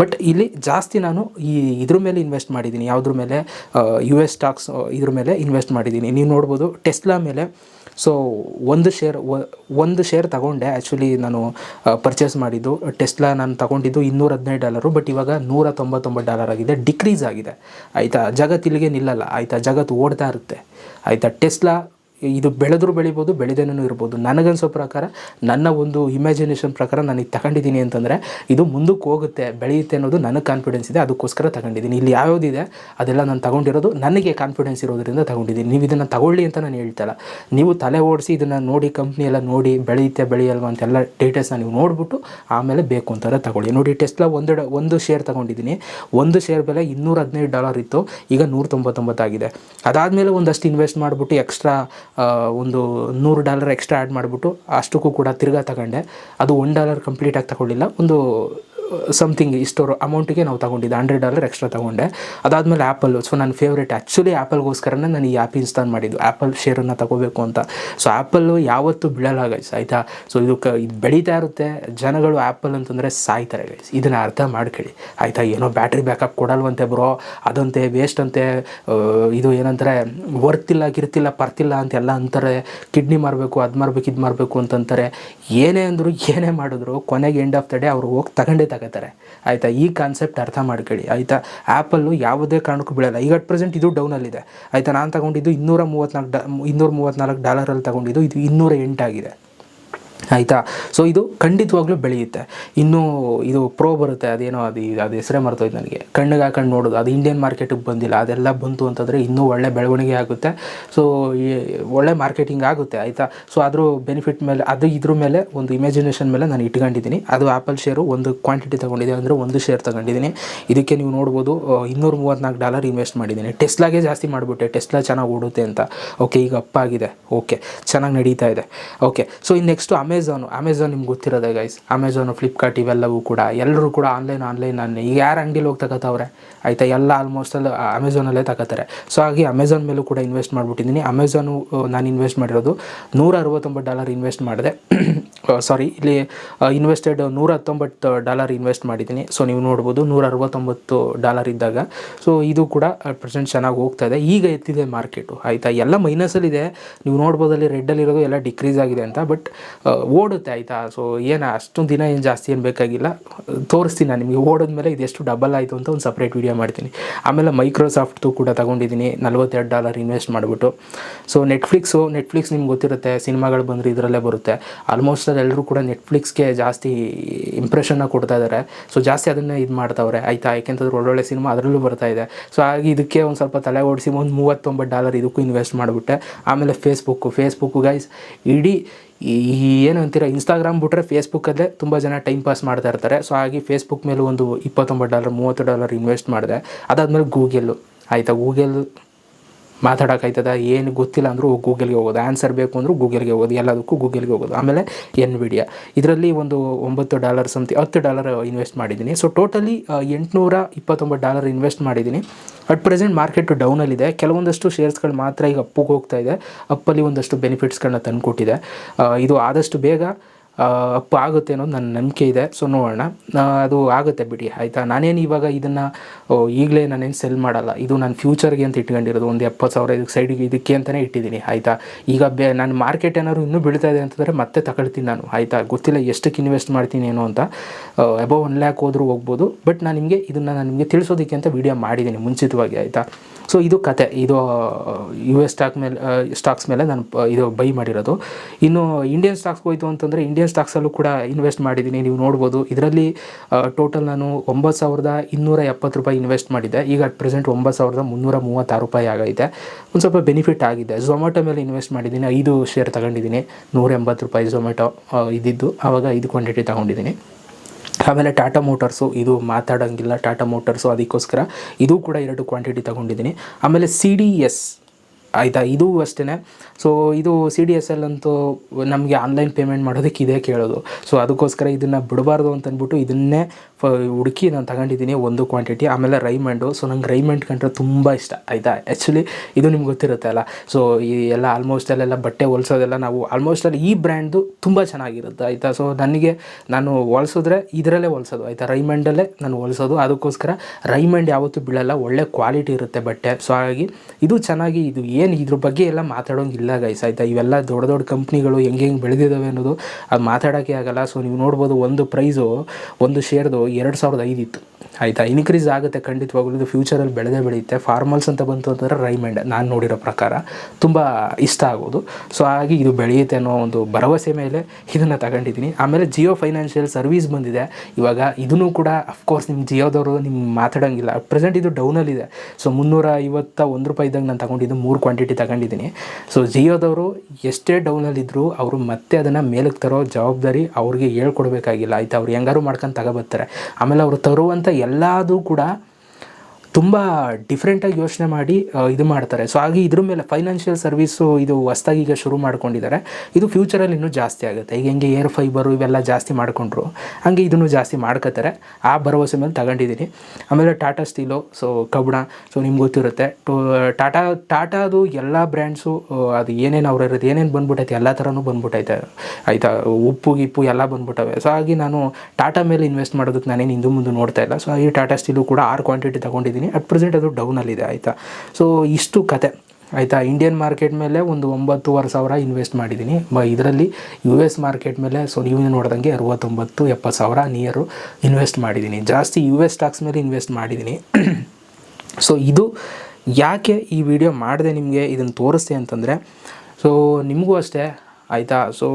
ಬಟ್ ಇಲ್ಲಿ ಜಾಸ್ತಿ ನಾನು ಈ ಇದ್ರ ಮೇಲೆ ಇನ್ವೆಸ್ಟ್ ಮಾಡಿದ್ದೀನಿ. ಯಾವುದ್ರ ಮೇಲೆ? ಯು ಎಸ್ ಸ್ಟಾಕ್ಸ್ ಇದ್ರ ಮೇಲೆ ಇನ್ವೆಸ್ಟ್ ಮಾಡಿದ್ದೀನಿ. ನೀವು ನೋಡ್ಬೋದು ಟೆಸ್ಲಾ ಮೇಲೆ ಸೊ ಒಂದು ಶೇರ್ ಒಂದು ಶೇರ್ ತಗೊಂಡೆ. ಆ್ಯಕ್ಚುಲಿ ನಾನು ಪರ್ಚೇಸ್ ಮಾಡಿದ್ದು. ಟೆಸ್ಲಾ ನಾನು ತಗೊಂಡಿದ್ದು ಇನ್ನೂರ ಹದಿನೈದು ಡಾಲರು. ಬಟ್ ಇವಾಗ ನೂರ ತೊಂಬತ್ತೊಂಬತ್ತು ಡಾಲರ್ ಆಗಿದೆ. ಡಿಕ್ರೀಸ್ ಆಗಿದೆ. ಆಯಿತಾ? ಜಗತ್ತು ಇಲ್ಲಿಗೆ ನಿಲ್ಲಲ್ಲ. ಆಯಿತಾ? ಜಗತ್ತು ಓಡ್ತಾ ಇರುತ್ತೆ. ಆಯಿತಾ? ಟೆಸ್ಲಾ ಇದು ಬೆಳೆದರೂ ಬೆಳಿಬೋದು, ಬೆಳೆದೇನೂ ಇರ್ಬೋದು. ನನಗನ್ಸೋ ಪ್ರಕಾರ, ನನ್ನ ಒಂದು ಇಮ್ಯಾಜಿನೇಷನ್ ಪ್ರಕಾರ ನಾನು ಇದು ತಗೊಂಡಿದ್ದೀನಿ ಅಂತಂದರೆ, ಇದು ಮುಂದಕ್ಕೆ ಹೋಗುತ್ತೆ, ಬೆಳೆಯುತ್ತೆ ಅನ್ನೋದು ನನಗೆ ಕಾನ್ಫಿಡೆನ್ಸ್ ಇದೆ, ಅದಕ್ಕೋಸ್ಕರ ತಗೊಂಡಿದ್ದೀನಿ. ಇಲ್ಲಿ ಯಾವ್ಯಾವುದಿದೆ, ಅದೆಲ್ಲ ನಾನು ತಗೊಂಡಿರೋದು ನನಗೆ ಕಾನ್ಫಿಡೆನ್ಸ್ ಇರೋದ್ರಿಂದ ತಗೊಂಡಿದ್ದೀನಿ. ನೀವು ಇದನ್ನು ತಗೊಳ್ಳಿ ಅಂತ ನಾನು ಹೇಳ್ತಲ್ಲ. ನೀವು ತಲೆ ಓಡಿಸಿ ಇದನ್ನು ನೋಡಿ ಕಂಪ್ನಿ ಎಲ್ಲ ನೋಡಿ, ಬೆಳೆಯುತ್ತೆ, ಬೆಳೆಯಲ್ವ ಅಂತೆಲ್ಲ ಡೀಟೇಲ್ಸ್ನ ನೀವು ನೋಡಿಬಿಟ್ಟು ಆಮೇಲೆ ಬೇಕು ಅಂತಾರೆ ತಗೊಳ್ಳಿ. ನೋಡಿ ಟೆಸ್ಟ್ಲ ಒಂದು ಒಂದು ಶೇರ್ ತಗೊಂಡಿದ್ದೀನಿ. ಒಂದು ಶೇರ್ ಬೆಲೆ ಇನ್ನೂರ ಹದಿನೈದು ಡಾಲರ್ ಇತ್ತು. ಈಗ ನೂರ ತೊಂಬತ್ತೊಂಬತ್ತಾಗಿದೆ. ಅದಾದಮೇಲೆ ಒಂದಷ್ಟು ಇನ್ವೆಸ್ಟ್ ಮಾಡಿಬಿಟ್ಟು ಎಕ್ಸ್ಟ್ರಾ ಒಂದು ನೂರು ಡಾಲರ್ ಎಕ್ಸ್ಟ್ರಾ ಆ್ಯಡ್ ಮಾಡಿಬಿಟ್ಟು ಅಷ್ಟಕ್ಕೂ ಕೂಡ ತಿರ್ಗಾ ತಗೊಂಡೆ. ಅದು ಒನ್ ಡಾಲರ್ ಕಂಪ್ಲೀಟಾಗಿ ತಗೊಳ್ಳಿಲ್ಲ. ಒಂದು ಸಮಥಿಂಗ್ ಇಷ್ಟು ಅಮೌಂಟಿಗೆ ನಾವು ತಗೊಂಡಿದ್ದೆ. ಹಂಡ್ರೆಡ್ ಡಾಲರ್ ಎಕ್ಸ್ಟ್ರಾ ತಗೊಂಡೆ. ಅದಾದಮೇಲೆ ಆ್ಯಪಲ್ಲು ಸೊ ನನ್ನ ಫೇವ್ರೇಟ್ ಆ್ಯಕ್ಚುಲಿ ಆ್ಯಪಲ್ಗೋಸ್ಕರನೇ ನಾನು ಈ ಆ್ಯಪ್ ಇನ್ಸ್ಟಾಲ್ ಮಾಡಿದ್ದು. ಆ್ಯಪಲ್ ಶೇರನ್ನು ತಗೋಬೇಕು ಅಂತ. ಸೊ ಆ್ಯಪಲ್ಲು ಯಾವತ್ತೂ ಬಿಡಲ್ಲ ಗೈಸ್ ಆಯಿತಾ? ಸೊ ಇದು ಇದು ಬೆಳೀತಾ ಇರುತ್ತೆ. ಜನಗಳು ಆ್ಯಪಲ್ ಅಂತಂದರೆ ಸಾಯ್ತಾರೆ ಗೈಸ್ ಇದನ್ನು ಅರ್ಥ ಮಾಡ್ಕೊಳ್ಳಿ. ಆಯಿತಾ? ಏನೋ ಬ್ಯಾಟ್ರಿ ಬ್ಯಾಕಪ್ ಕೊಡಲ್ವಂತೆ ಬ್ರೋ ಅದಂತೆ ವೇಸ್ಟ್ ಅಂತೆ ಇದು ಏನಂತಾರೆ ವರ್ತಿಲ್ಲ ಗಿರ್ತಿಲ್ಲ ಪರ್ತಿಲ್ಲ ಅಂತೆಲ್ಲ ಅಂತಾರೆ. ಕಿಡ್ನಿ ಮಾರಬೇಕು, ಅದು ಮಾರಬೇಕು, ಇದು ಮಾಡಬೇಕು ಅಂತಂತಾರೆ. ಏನೇ ಅಂದರು ಏನೇ ಮಾಡಿದ್ರು ಕೊನೆಗೆ ಎಂಡ್ ಆಫ್ ದ ಡೇ ಅವ್ರು ಹೋಗಿ ತಗೊಂಡೇ ತಗೋತಾರೆ. ಆಯಿತಾ? ಈ ಕಾನ್ಸೆಪ್ಟ್ ಅರ್ಥ ಮಾಡ್ಕೊಳ್ಳಿ. ಆಯಿತಾ? ಆ್ಯಪಲ್ಲು ಯಾವುದೇ ಕಾರಣಕ್ಕೂ ಬೀಳಲ್ಲ. ಈಗ ಅಟ್ ಪ್ರೆಸೆಂಟ್ ಇದು ಡೌನಲ್ಲಿದೆ ಆಯಿತಾ? ನಾನು ತಗೊಂಡಿದ್ದು ಇನ್ನೂರ ಮೂವತ್ತ್ನಾಲ್ಕು ಡ ಇನ್ನೂರ ಮೂವತ್ತ್ನಾಲ್ಕು ಡಾಲರಲ್ಲಿ ತಗೊಂಡಿದ್ದು ಇದು ಇನ್ನೂರ ಎಂಟಾಗಿದೆ ಆಯಿತಾ? ಸೊ ಇದು ಖಂಡಿತವಾಗ್ಲೂ ಬೆಳೆಯುತ್ತೆ. ಇನ್ನೂ ಇದು ಪ್ರೋ ಬರುತ್ತೆ, ಅದೇನೋ ಅದು ಅದು ಹೆಸರೇ ಮರ್ತೋಯ್ತು ನನಗೆ. ಕಣ್ಣಿಗೆ ಹಾಕೊಂಡು ನೋಡೋದು, ಅದು ಇಂಡಿಯನ್ ಮಾರ್ಕೆಟಿಗೆ ಬಂದಿಲ್ಲ, ಅದೆಲ್ಲ ಬಂತು ಅಂತಂದರೆ ಇನ್ನೂ ಒಳ್ಳೆ ಬೆಳವಣಿಗೆ ಆಗುತ್ತೆ. ಸೊ ಒಳ್ಳೆ ಮಾರ್ಕೆಟಿಂಗ್ ಆಗುತ್ತೆ, ಆಯಿತಾ? ಸೊ ಅದ್ರ ಬೆನಿಫಿಟ್ ಮೇಲೆ, ಅದು ಇದ್ರ ಮೇಲೆ, ಒಂದು ಇಮ್ಯಾಜಿನೇಷನ್ ಮೇಲೆ ನಾನು ಇಟ್ಕೊಂಡಿದ್ದೀನಿ. ಅದು ಆ್ಯಪಲ್ ಶೇರು ಒಂದು ಕ್ವಾಂಟಿಟಿ ತೊಗೊಂಡಿದೆ ಅಂದರೆ ಒಂದು ಶೇರ್ ತೊಗೊಂಡಿದ್ದೀನಿ. ಇದಕ್ಕೆ ನೀವು ನೋಡ್ಬೋದು ಇನ್ನೂರ ಮೂವತ್ತ್ನಾಲ್ಕು ಡಾಲರ್ ಇನ್ವೆಸ್ಟ್ ಮಾಡಿದ್ದೀನಿ. ಟೆಸ್ಲಾಗೆ ಜಾಸ್ತಿ ಮಾಡಿಬಿಟ್ಟೆ ಟೆಸ್ಲಾ ಚೆನ್ನಾಗಿ ಓಡುತ್ತೆ ಅಂತ. ಓಕೆ ಈಗ ಅಪ್ ಆಗಿದೆ. ಓಕೆ ಚೆನ್ನಾಗಿ ನಡೀತಾ ಇದೆ. ಓಕೆ ಸೊ ಇನ್ನು ನೆಕ್ಸ್ಟು ಅಮೆಝಾನು ಅಮೆಝಾನ್ ನಿಮ್ಗೆ ಗೊತ್ತಿರೋದೆ ಗೈಸ್ ಅಮೆಝಾನು ಫ್ಲಿಪ್ಕಾರ್ಟ್ ಇವೆಲ್ಲವೂ ಕೂಡ ಎಲ್ಲರೂ ಕೂಡ ಆನ್ಲೈನ್ ಆನ್ಲೈನ್ ಈಗ ಯಾರು ಅಂಗಡಿಲಿ ಹೋಗಿ ತಗೋತಾವ್ರೆ? ಆಯಿತಾ? ಎಲ್ಲ ಆಲ್ಮೋಸ್ಟ್ ಅಲ್ಲಿ ಅಮೆಝಾನಲ್ಲೇ ತಗೋತಾರೆ. ಸೊ ಹಾಗೆ ಅಮೆಝಾನ್ ಮೇಲೂ ಕೂಡ ಇನ್ವೆಸ್ಟ್ ಮಾಡಿಬಿಟ್ಟಿದ್ದೀನಿ. ಅಮೆಝಾನು ನಾನು ಇನ್ವೆಸ್ಟ್ ಮಾಡಿರೋದು ನೂರ ಅರವತ್ತೊಂಬತ್ತು ಡಾಲರ್ ಇನ್ವೆಸ್ಟ್ ಮಾಡಿದೆ. ಸಾರಿ ಇಲ್ಲಿ ಇನ್ವೆಸ್ಟೆಡ್ ನೂರ ಹತ್ತೊಂಬತ್ತು ಡಾಲರ್ ಇನ್ವೆಸ್ಟ್ ಮಾಡಿದ್ದೀನಿ. ಸೊ ನೀವು ನೋಡ್ಬೋದು ನೂರ ಅರವತ್ತೊಂಬತ್ತು ಡಾಲರ್ ಇದ್ದಾಗ. ಸೊ ಇದು ಕೂಡ ಪ್ರೆಸೆಂಟ್ ಚೆನ್ನಾಗಿ ಹೋಗ್ತಾ ಇದೆ. ಈಗ ಎತ್ತಿದೆ ಮಾರ್ಕೆಟು ಆಯಿತಾ? ಎಲ್ಲ ಮೈನಸಲ್ಲಿದೆ ನೀವು ನೋಡ್ಬೋದಲ್ಲಿ ರೆಡ್ಡಲ್ಲಿರೋದು ಎಲ್ಲ ಡಿಕ್ರೀಸ್ ಆಗಿದೆ ಅಂತ. ಬಟ್ ಓಡುತ್ತೆ, ಆಯಿತಾ? ಸೊ ಏನು, ಅಷ್ಟೊಂದು ದಿನ ಏನು ಜಾಸ್ತಿ ಏನು ಬೇಕಾಗಿಲ್ಲ. ತೋರಿಸ್ತೀನಿ ನಾನು ನಿಮಗೆ. ಓಡಿದ್ಮೇಲೆ ಇದೆಷ್ಟು ಡಬಲ್ ಆಯಿತು ಅಂತ ಒಂದು ಸಪ್ರೇಟ್ ವೀಡಿಯೋ ಮಾಡ್ತೀನಿ. ಆಮೇಲೆ ಮೈಕ್ರೋಸಾಫ್ಟು ಕೂಡ ತಗೊಂಡಿದ್ದೀನಿ. ನಲ್ವತ್ತೆರಡು ಡಾಲರ್ ಇನ್ವೆಸ್ಟ್ ಮಾಡಿಬಿಟ್ಟು. ಸೊ ನೆಟ್ಫ್ಲಿಕ್ಸು ನೆಟ್ಫ್ಲಿಕ್ಸ್ ನಿಮ್ಗೆ ಗೊತ್ತಿರುತ್ತೆ. ಸಿನಿಮಾಗಳು ಬಂದರೆ ಇದರಲ್ಲೇ ಬರುತ್ತೆ. ಆಲ್ಮೋಸ್ಟ್ ಎಲ್ಲರೂ ಕೂಡ ನೆಟ್ಫ್ಲಿಕ್ಸ್ಗೆ ಜಾಸ್ತಿ ಇಂಪ್ರೆಷನ್ನ ಕೊಡ್ತಾ ಇದ್ದಾರೆ ಸೊ ಜಾಸ್ತಿ ಅದನ್ನೇ ಇದು ಮಾಡ್ತಾವ್ರೆ. ಆಯಿತಾ? ಯಾಕೆಂತಂದ್ರೆ ಒಳ್ಳೊಳ್ಳೆ ಸಿನಿಮಾ ಅದರಲ್ಲೂ ಬರ್ತಾ ಇದೆ. ಸೊ ಹಾಗೆ ಇದಕ್ಕೆ ಒಂದು ಸ್ವಲ್ಪ ತಲೆ ಓಡಿಸಿ ಒಂದು ಮೂವತ್ತೊಂಬತ್ತು ಡಾಲರ್ ಇದಕ್ಕೂ ಇನ್ವೆಸ್ಟ್ ಮಾಡಿಬಿಟ್ಟೆ. ಆಮೇಲೆ ಫೇಸ್ಬುಕ್ಕು ಫೇಸ್ಬುಕ್ಕು ಗೈಸ್ ಇಡೀ ಈ ಏನು ಅಂತೀರ ಇನ್ಸ್ಟಾಗ್ರಾಮ್ ಬಿಟ್ಟರೆ ಫೇಸ್ಬುಕ್ಕಲ್ಲೇ ತುಂಬ ಜನ ಟೈಮ್ ಪಾಸ್ ಮಾಡ್ತಾ ಇರ್ತಾರೆ. ಸೊ ಹಾಗೆ ಫೇಸ್ಬುಕ್ ಮೇಲೆ ಒಂದು ಇಪ್ಪತ್ತೊಂಬತ್ತು ಡಾಲರ್ ಮೂವತ್ತು ಡಾಲರ್ ಇನ್ವೆಸ್ಟ್ ಮಾಡಿದೆ. ಅದಾದಮೇಲೆ ಗೂಗಲ್ಲು ಆಯಿತಾ? ಗೂಗಲ್ ಮಾತಾಡೋಕ್ಕಾಯ್ತದ ಏನು ಗೊತ್ತಿಲ್ಲ ಅಂದರೂ ಗೂಗಲ್ಗೆ ಹೋಗೋದು. ಆನ್ಸರ್ ಬೇಕು ಅಂದರೂ ಗೂಗಲ್ಗೆ ಹೋಗೋದು. ಎಲ್ಲದಕ್ಕೂ ಗೂಗಲ್ಗೆ ಹೋಗೋದು. ಆಮೇಲೆ ಎನ್ ವಿಡಿಯಾ ಇದರಲ್ಲಿ ಒಂದು ಒಂಬತ್ತು ಡಾಲರ್ ಸಂತಿ ಹತ್ತು ಡಾಲರ್ ಇನ್ವೆಸ್ಟ್ ಮಾಡಿದ್ದೀನಿ. ಸೊ ಟೋಟಲಿ ಎಂಟುನೂರ ಇಪ್ಪತ್ತೊಂಬತ್ತು ಡಾಲರ್ ಇನ್ವೆಸ್ಟ್ ಮಾಡಿದ್ದೀನಿ. ಅಟ್ ಪ್ರೆಸೆಂಟ್ ಮಾರ್ಕೆಟ್ ಡೌನಲ್ಲಿದೆ ಕೆಲವೊಂದಷ್ಟು ಶೇರ್ಸ್ಗಳು ಮಾತ್ರ ಈಗ ಅಪ್ಪಿಗೆ ಹೋಗ್ತಾ ಇದೆ. ಅಪ್ಪಲ್ಲಿ ಒಂದಷ್ಟು ಬೆನಿಫಿಟ್ಸ್ಗಳನ್ನ ತಂದುಕೊಟ್ಟಿದೆ. ಇದು ಆದಷ್ಟು ಬೇಗ ಅಪ್ ಆಗುತ್ತೆ ಅನ್ನೋದು ನನ್ನ ನಂಬಿಕೆ ಇದೆ. ಸೊ ನೋಡೋಣ. ಅದು ಆಗುತ್ತೆ ಬಿಡಿ, ಆಯಿತಾ? ನಾನೇನು ಇವಾಗ ಇದನ್ನು ಈಗಲೇ ನಾನೇನು ಸೆಲ್ ಮಾಡಲ್ಲ. ಇದು ನಾನು ಫ್ಯೂಚರ್ಗೆ ಅಂತ ಇಟ್ಕೊಂಡಿರೋದು. ಒಂದು ಎಪ್ಪತ್ತು ಸಾವಿರ ಇದಕ್ಕೆ ಸೈಡಿಗೆ ಇದಕ್ಕೆ ಅಂತಲೇ ಇಟ್ಟಿದ್ದೀನಿ, ಆಯಿತಾ? ಈಗ ಬೇ ನಾನು ಮಾರ್ಕೆಟ್ ಏನಾದ್ರು ಇನ್ನೂ ಬೀಳ್ತಾ ಇದೆ ಅಂತಂದರೆ ಮತ್ತೆ ತಗೊಳ್ತೀನಿ ನಾನು, ಆಯಿತಾ? ಗೊತ್ತಿಲ್ಲ ಎಷ್ಟಕ್ಕೆ ಇನ್ವೆಸ್ಟ್ ಮಾಡ್ತೀನಿ ಏನೋ ಅಂತ. ಅಬೌವ್ ಒನ್ ಲ್ಯಾಕ್ ಹೋದರೂ ಹೋಗ್ಬೋದು. ಬಟ್ ನಾನು ನಿಮಗೆ ಇದನ್ನು ನಾನು ನಿಮಗೆ ತಿಳಿಸೋದಕ್ಕೆ ಅಂತ ವೀಡಿಯೋ ಮಾಡಿದ್ದೀನಿ, ಮುಂಚಿತವಾಗಿ, ಆಯಿತಾ? ಸೊ ಇದು ಕತೆ. ಇದು ಯು ಎಸ್ ಸ್ಟಾಕ್ ಮೇಲೆ ಸ್ಟಾಕ್ಸ್ ಮೇಲೆ ನಾನು ಪ- ಇದು ಬೈ ಮಾಡಿರೋದು. ಇನ್ನು ಇಂಡಿಯನ್ ಸ್ಟಾಕ್ಸ್ ಹೋಯಿತು ಅಂತಂದರೆ ಇಂಡಿಯನ್ ಸ್ಟಾಕ್ಸಲ್ಲೂ ಕೂಡ ಇನ್ವೆಸ್ಟ್ ಮಾಡಿದ್ದೀನಿ. ನೀವು ನೋಡ್ಬೋದು. ಇದರಲ್ಲಿ ಟೋಟಲ್ ನಾನು ಒಂಬತ್ತು ಸಾವಿರದ ಇನ್ನೂರ ಎಪ್ಪತ್ತು ರೂಪಾಯಿ ಇನ್ವೆಸ್ಟ್ ಮಾಡಿದ್ದೆ. ಈಗ ಅಟ್ ಪ್ರೆಸೆಂಟ್ ಒಂಬತ್ತು ಸಾವಿರದ ಮುನ್ನೂರ ಮೂವತ್ತಾರು ರೂಪಾಯಿ ಆಗೈತೆ. ಒಂದು ಸ್ವಲ್ಪ ಬೆನಿಫಿಟ್ ಆಗಿದೆ. ಝೊಮ್ಯಾಟೊ ಮೇಲೆ ಇನ್ವೆಸ್ಟ್ ಮಾಡಿದ್ದೀನಿ. ಐದು ಶೇರ್ ತಗೊಂಡಿದ್ದೀನಿ. ನೂರ ಎಂಬತ್ತು ರೂಪಾಯಿ ಝೊಮ್ಯಾಟೊ ಇದ್ದಿದ್ದು. ಆವಾಗ ಐದು ಕ್ವಾಂಟಿಟಿ ತಗೊಂಡಿದ್ದೀನಿ. ಆಮೇಲೆ ಟಾಟಾ ಮೋಟರ್ಸು ಇದು ಮಾತಾಡೋಂಗಿಲ್ಲ ಟಾಟಾ ಮೋಟರ್ಸು ಅದಕ್ಕೋಸ್ಕರ. ಇದು ಕೂಡ ಎರಡು ಕ್ವಾಂಟಿಟಿ ತಗೊಂಡಿದ್ದೀನಿ. ಆಮೇಲೆ ಸಿ ಡಿ ಎಸ್ ಆಯಿತಾ? ಇದು ಅಷ್ಟೇ ಸೊ ಇದು ಸಿ ಡಿ ಎಸ್ ಎಲ್ ಅಂತೂ ನಮಗೆ ಆನ್ಲೈನ್ ಪೇಮೆಂಟ್ ಮಾಡೋದಕ್ಕೆ ಇದೇ ಕೇಳೋದು. ಸೊ ಅದಕ್ಕೋಸ್ಕರ ಇದನ್ನು ಬಿಡಬಾರ್ದು ಅಂತ ಅಂದ್ಬಿಟ್ಟು ಇದನ್ನೇ ಫ, ಹುಡುಕಿ ನಾನು ತಗೊಂಡಿದ್ದೀನಿ ಒಂದು ಕ್ವಾಂಟಿಟಿ ಆಮೇಲೆ ರೈಮಂಡು ಸೊ ನಂಗೆ ರೈಮಂಡ್ ಕಂಡ್ರೆ ತುಂಬ ಇಷ್ಟ, ಆಯಿತಾ? ಆ್ಯಕ್ಚುಲಿ ಇದು ನಿಮ್ಗೆ ಗೊತ್ತಿರುತ್ತೆ ಅಲ್ಲ? ಸೊ ಈ ಎಲ್ಲ ಆಲ್ಮೋಸ್ಟ್ ಅಲ್ಲೆಲ್ಲ ಬಟ್ಟೆ ಹೊಲ್ಸೋದೆಲ್ಲ ನಾವು ಆಲ್ಮೋಸ್ಟ್ ಅಲ್ಲಿ ಈ ಬ್ರ್ಯಾಂಡ್ದು ತುಂಬ ಚೆನ್ನಾಗಿರುತ್ತೆ, ಆಯಿತಾ? ಸೊ ನನಗೆ ನಾನು ಹೊಲ್ಸಿದ್ರೆ ಇದರಲ್ಲೇ ಹೊಲ್ಸೋದು, ಆಯಿತಾ? ರೈಮಂಡಲ್ಲೇ ನಾನು ಹೊಲ್ಸೋದು. ಅದಕ್ಕೋಸ್ಕರ ರೈಮಂಡ್ ಯಾವತ್ತೂ ಬೀಳಲ್ಲ, ಒಳ್ಳೆ ಕ್ವಾಲಿಟಿ ಇರುತ್ತೆ ಬಟ್ಟೆ. ಸೊ ಹಾಗಾಗಿ ಇದು ಚೆನ್ನಾಗಿ ಇದು ಏನು ಇದ್ರ ಬಗ್ಗೆ ಎಲ್ಲ ಮಾತಾಡೋಂಗಿಲ್ಲ. ಗೈಸ್ ಆಯಿತಾ? ಇವೆಲ್ಲ ದೊಡ್ಡ ದೊಡ್ಡ ಕಂಪ್ನಿಗಳು ಹೆಂಗೆ ಹೆಂಗೆ ಬೆಳೆದಿದ್ದಾವೆ ಅನ್ನೋದು ಅದು ಮಾತಾಡೋಕ್ಕೆ ಆಗಲ್ಲ. ಸೊ ನೀವು ನೋಡ್ಬೋದು ಒಂದು ಪ್ರೈಸು ಒಂದು ಶೇರ್ದು ಎರಡು ಸಾವಿರದ ಐದು ಇತ್ತು. ಆಯಿತಾ? ಇನ್ಕ್ರೀಸ್ ಆಗುತ್ತೆ ಖಂಡಿತವಾಗ್ಲೂ. ಇದು ಫ್ಯೂಚರಲ್ಲಿ ಬೆಳೆದೇ ಬೆಳೆಯುತ್ತೆ. ಫಾರ್ಮಲ್ಸ್ ಅಂತ ಬಂತು ಅಂತಂದರೆ ರೈಮಂಡ್ ನಾನು ನೋಡಿರೋ ಪ್ರಕಾರ ತುಂಬ ಇಷ್ಟ ಆಗೋದು. ಸೊ ಹಾಗಾಗಿ ಇದು ಬೆಳೆಯುತ್ತೆ ಅನ್ನೋ ಒಂದು ಭರವಸೆ ಮೇಲೆ ಇದನ್ನು ತಗೊಂಡಿದ್ದೀನಿ. ಆಮೇಲೆ ಜಿಯೋ ಫೈನಾನ್ಷಿಯಲ್ ಸರ್ವಿಸ್ ಬಂದಿದೆ. ಇವಾಗ ಇದನ್ನು ಕೂಡ ಅಫ್ಕೋರ್ಸ್ ನಿಮ್ಮ ಜಿಯೋದವರು ನಿಮ್ಮ ಮಾತಾಡೋಂಗಿಲ್ಲ. ಪ್ರೆಸೆಂಟ್ ಇದು ಡೌನಲ್ಲಿದೆ ಸೊ ಮುನ್ನೂರ ಐವತ್ತ ಒಂದು ರೂಪಾಯಿ ಇದ್ದಾಗ ನಾನು ತಗೊಂಡಿದ್ದು ಮೂರು ಕ್ವಾಂಟಿಟಿ ತಗೊಂಡಿದ್ದೀನಿ. ಸೊ ಜಿಯೋದವರು ಎಷ್ಟೇ ಡೌನಲ್ಲಿದ್ದರೂ ಅವರು ಮತ್ತೆ ಅದನ್ನು ಮೇಲಕ್ಕೆ ತರೋ ಜವಾಬ್ದಾರಿ ಅವ್ರಿಗೆ ಹೇಳ್ಕೊಡ್ಬೇಕಾಗಿಲ್ಲ. ಆಯಿತಾ? ಅವ್ರು ಹೆಂಗಾರು ಮಾಡ್ಕೊಂಡು ತಗೊಬರ್ತಾರೆ. ಆಮೇಲೆ ಅವರು ತರುವಂಥ ಎಲ್ಲದೂ ಕೂಡ ತುಂಬ ಡಿಫ್ರೆಂಟಾಗಿ ಯೋಚನೆ ಮಾಡಿ ಇದು ಮಾಡ್ತಾರೆ. ಸೊ ಹಾಗೆ ಇದ್ರ ಮೇಲೆ ಫೈನಾನ್ಷಿಯಲ್ ಸರ್ವಿಸು ಇದು ಹೊಸ್ದಾಗಿ ಈಗ ಶುರು ಮಾಡ್ಕೊಂಡಿದ್ದಾರೆ. ಇದು ಫ್ಯೂಚರಲ್ಲಿ ಇನ್ನೂ ಜಾಸ್ತಿ ಆಗುತ್ತೆ. ಈಗ ಹೆಂಗೆ ಏರ್ ಫೈಬರು ಇವೆಲ್ಲ ಜಾಸ್ತಿ ಮಾಡಿಕೊಂಡ್ರು, ಹಾಗೆ ಇದನ್ನು ಜಾಸ್ತಿ ಮಾಡ್ಕೋತಾರೆ ಆ ಭರವಸೆ ಮೇಲೆ ತಗೊಂಡಿದ್ದೀನಿ. ಆಮೇಲೆ ಟಾಟಾ ಸ್ಟೀಲು ಸೊ ಕಬ್ಬಣ ಸೊ ನಿಮ್ಗೆ ಗೊತ್ತಿರುತ್ತೆ. ಟು ಟಾಟಾ ಟಾಟಾದು ಎಲ್ಲ ಬ್ರ್ಯಾಂಡ್ಸು ಅದು ಏನೇನು ಅವ್ರ ಇರೋದು, ಏನೇನು ಬಂದ್ಬಿಟ್ಟೈತೆ ಎಲ್ಲ ಥರನೂ ಬಂದ್ಬಿಟ್ಟೈತೆ ಆಯಿತಾ? ಉಪ್ಪು, ಗಿಪ್ಪು ಎಲ್ಲ ಬಂದ್ಬಿಟ್ಟವೆ ಸೊ ಹಾಗೆ ನಾನು ಟಾಟಾ ಮೇಲೆ ಇನ್ವೆಸ್ಟ್ ಮಾಡೋದಕ್ಕೆ ನಾನೇನು ಹಿಂದೆ ಮುಂದೆ ನೋಡ್ತಾ ಇಲ್ಲ. ಸೊ ಈ ಟಾಟಾ ಸ್ಟೀಲು ಕೂಡ ಆರು ಕ್ವಾಂಟಿಟಿ ತೊಗೊಂಡಿದ್ದೀನಿ. ಅಟ್ ಪ್ರೆಸೆಂಟ್ ಅದು ಡೌನಲ್ಲಿದೆ ಆಯಿತಾ? ಸೊ ಇಷ್ಟು ಕತೆ, ಆಯಿತಾ? ಇಂಡಿಯನ್ ಮಾರ್ಕೆಟ್ ಮೇಲೆ ಒಂದು ಒಂಬತ್ತುವರೆ ಸಾವಿರ ಇನ್ವೆಸ್ಟ್ ಮಾಡಿದ್ದೀನಿ. ಬ ಇದರಲ್ಲಿ ಯು ಎಸ್ ಮಾರ್ಕೆಟ್ ಮೇಲೆ ಸೊ ನೀವು ನೋಡ್ದಂಗೆ ಅರುವತ್ತೊಂಬತ್ತು, ಎಪ್ಪತ್ತು ಸಾವಿರ ನಿಯರು ಇನ್ವೆಸ್ಟ್ ಮಾಡಿದ್ದೀನಿ. ಜಾಸ್ತಿ ಯು ಎಸ್ ಸ್ಟಾಕ್ಸ್ ಮೇಲೆ ಇನ್ವೆಸ್ಟ್ ಮಾಡಿದ್ದೀನಿ. ಸೊ ಇದು ಯಾಕೆ ಈ ವಿಡಿಯೋ ಮಾಡಿದೆ ನಿಮಗೆ? ಇದನ್ನು ತೋರಿಸ್ತೆ ಅಂತಂದರೆ ಸೊ ನಿಮಗೂ ಅಷ್ಟೇ, ಆಯಿತಾ? ಸೊ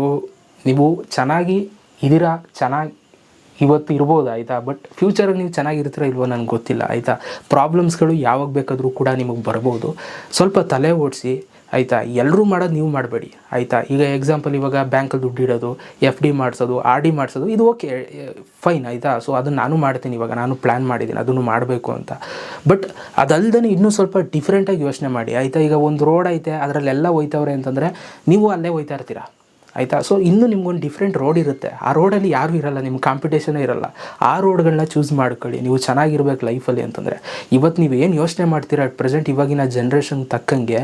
ನೀವು ಚೆನ್ನಾಗಿ ಇದ್ದೀರಾ? ಚೆನ್ನಾಗಿ ಇವತ್ತು ಇರ್ಬೋದು, ಆಯಿತಾ? ಬಟ್ ಫ್ಯೂಚರಲ್ಲಿ ನೀವು ಚೆನ್ನಾಗಿರ್ತೀರ ಇಲ್ವೋ ನನಗೆ ಗೊತ್ತಿಲ್ಲ, ಆಯಿತಾ? ಪ್ರಾಬ್ಲಮ್ಸ್ಗಳು ಯಾವಾಗ ಬೇಕಾದರೂ ಕೂಡ ನಿಮಗೆ ಬರ್ಬೋದು. ಸ್ವಲ್ಪ ತಲೆ ಓಡಿಸಿ, ಆಯಿತಾ? ಎಲ್ಲರೂ ಮಾಡೋದು ನೀವು ಮಾಡಬೇಡಿ, ಆಯಿತಾ? ಈಗ ಎಕ್ಸಾಂಪಲ್ ಇವಾಗ ಬ್ಯಾಂಕಲ್ಲಿ ದುಡ್ಡು ಇಡೋದು ಎಫ್ ಡಿ ಮಾಡಿಸೋದು ಆರ್ ಡಿ ಮಾಡಿಸೋದು, ಇದು ಓಕೆ ಫೈನ್ ಆಯಿತಾ? ಸೊ ಅದನ್ನು ನಾನು ಮಾಡ್ತೀನಿ ಇವಾಗ, ನಾನು ಪ್ಲ್ಯಾನ್ ಮಾಡಿದ್ದೀನಿ, ಅದನ್ನು ಮಾಡಬೇಕು ಅಂತ. ಬಟ್ ಅದಲ್ದೇ ಇನ್ನೂ ಸ್ವಲ್ಪ ಡಿಫ್ರೆಂಟಾಗಿ ಯೋಚನೆ ಮಾಡಿ, ಆಯಿತಾ? ಈಗ ಒಂದು ರೋಡ್ ಐತೆ, ಅದರಲ್ಲೆಲ್ಲ ಹೋಯ್ತವ್ರೆ ಅಂತಂದರೆ, ನೀವು ಅಲ್ಲೇ ಹೋಯ್ತಾ ಇರ್ತೀರಾ? ಆಯಿತಾ? ಸೊ ಇನ್ನೂ ನಿಮ್ಗೊಂದು ಡಿಫ್ರೆಂಟ್ ರೋಡ್ ಇರುತ್ತೆ. ಆ ರೋಡಲ್ಲಿ ಯಾರೂ ಇರಲ್ಲ, ನಿಮ್ಮ ಕಾಂಪಿಟೇಷನೇ ಇರಲ್ಲ. ಆ ರೋಡ್ಗಳನ್ನ ಚೂಸ್ ಮಾಡ್ಕೊಳ್ಳಿ. ನೀವು ಚೆನ್ನಾಗಿರ್ಬೇಕು ಲೈಫಲ್ಲಿ ಅಂತಂದರೆ. ಇವತ್ತು ನೀವು ಏನು ಯೋಚನೆ ಮಾಡ್ತೀರಾ? ಅಟ್ ಪ್ರೆಸೆಂಟ್ ಇವಾಗಿನ ಜನ್ರೇಷನ್ ತಕ್ಕಂಗೆ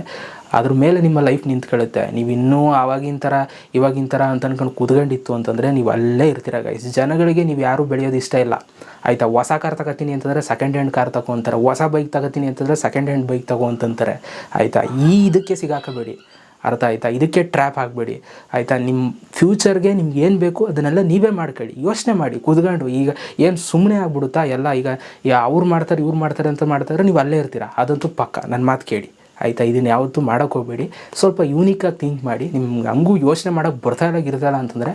ಅದ್ರ ಮೇಲೆ ನಿಮ್ಮ ಲೈಫ್ ನಿಂತ್ಕೊಳ್ಳುತ್ತೆ. ನೀವು ಇನ್ನೂ ಆವಾಗಿನ ಥರ ಇವಾಗಿನ ಥರ ಅಂತ ಅನ್ಕೊಂಡು ಕುದ್ಗಂಡಿತ್ತು ಅಂತಂದರೆ ನೀವು ಅಲ್ಲೇ ಇರ್ತೀರ ಗೈಸ್ ಜನಗಳಿಗೆ ನೀವು ಯಾರೂ ಬೆಳೆಯೋದು ಇಷ್ಟ ಇಲ್ಲ. ಆಯಿತಾ? ಹೊಸ ಕಾರ್ ತಗೋತೀನಿ ಅಂತಂದರೆ ಸೆಕೆಂಡ್ ಹ್ಯಾಂಡ್ ಕಾರ್ ತಗೋ ಅಂತಾರೆ. ಹೊಸ ಬೈಕ್ ತಗೋತೀನಿ ಅಂತಂದರೆ ಸೆಕೆಂಡ್ ಹ್ಯಾಂಡ್ ಬೈಕ್ ತಗೋ ಅಂತಂತಾರೆ. ಆಯಿತಾ? ಈ ಇದಕ್ಕೆ ಸಿಗಾಕಬೇಡಿ. ಅರ್ಥ ಆಯ್ತಾ? ಇದಕ್ಕೆ ಟ್ರ್ಯಾಪ್ ಆಗಬೇಡಿ. ಆಯಿತಾ? ನಿಮ್ಮ ಫ್ಯೂಚರ್ಗೆ ನಿಮ್ಗೆ ಏನು ಬೇಕು ಅದನ್ನೆಲ್ಲ ನೀವೇ ಮಾಡ್ಕೊಳ್ಳಿ. ಯೋಚನೆ ಮಾಡಿ ಕುದ್ಕೊಂಡು ಈಗ ಏನು ಸುಮ್ಮನೆ ಆಗ್ಬಿಡುತ್ತಾ? ಎಲ್ಲ ಈಗ ಅವ್ರು ಮಾಡ್ತಾರೆ, ಇವ್ರು ಮಾಡ್ತಾರೆ ಅಂತ ಮಾಡ್ತಾರೆ ನೀವು ಅಲ್ಲೇ ಇರ್ತೀರಾ? ಅದಂತೂ ಪಕ್ಕ. ನನ್ನ ಮಾತು ಕೇಳಿ. ಆಯಿತಾ? ಇದನ್ನು ಯಾವತ್ತೂ ಮಾಡೋಕ್ಕೆ ಹೋಗಬೇಡಿ. ಸ್ವಲ್ಪ ಯೂನಿಕಾಗಿ ಥಿಂಕ್ ಮಾಡಿ. ನಿಮ್ಗೆ ಹಂಗೂ ಯೋಚನೆ ಮಾಡೋಕ್ಕೆ ಬರ್ತಾ ಇಲ್ಲ, ಗಿರ್ತಾಯಿಲ್ಲ ಅಂತಂದರೆ